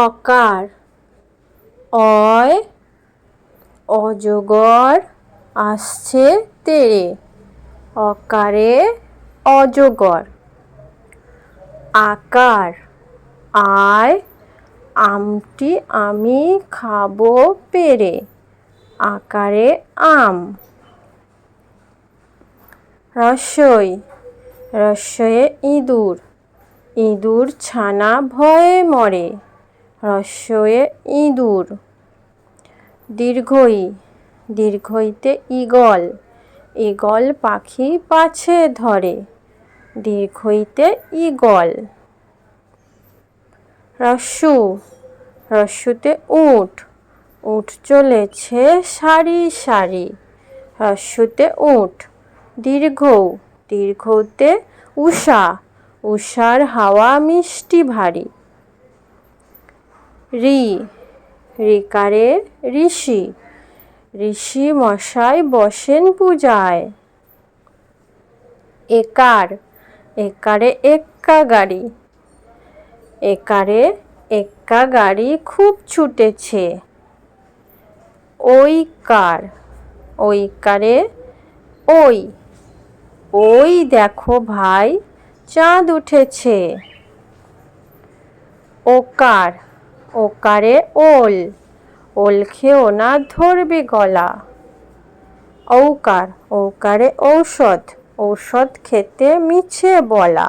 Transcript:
অকার, অয়, অজগর আসছে তেরে, অকারে অজগর। আকার, আয়, আমটি আমি খাব পেরে, আকারে আম। রসই রসয়ে ইঁদুর ইঁদুর ছানা ভয়ে মরে। রসয়ে ইঁদুর। দীর্ঘই, দীর্ঘইতে ঈগল। ঈগল পাখি পাছে ধরে, দীর্ঘইতে ঈগল। রস্যু, রস্যুতে উট। উট চলেছে সারি সারি। রস্যুতে উট দীর্ঘ দীর্ঘতে উষা। উষার হাওয়া মিষ্টি ভারী। রি রিকারে ঋষি। ঋষি মশাই বসেন পূজায়। একার, একারে এক্কা গাড়ি। একারে এক্কা গাড়ি খুব ছুটেছে। ওই কার, ওই কারে ওই। ওই দেখো ভাই, চাঁদ উঠেছে। ওকার ওকারে ওল ওল খেও না ধরবে গলা। ঔকার ঔকারে ঔষধ ঔষধ খেতে মিছে বলা।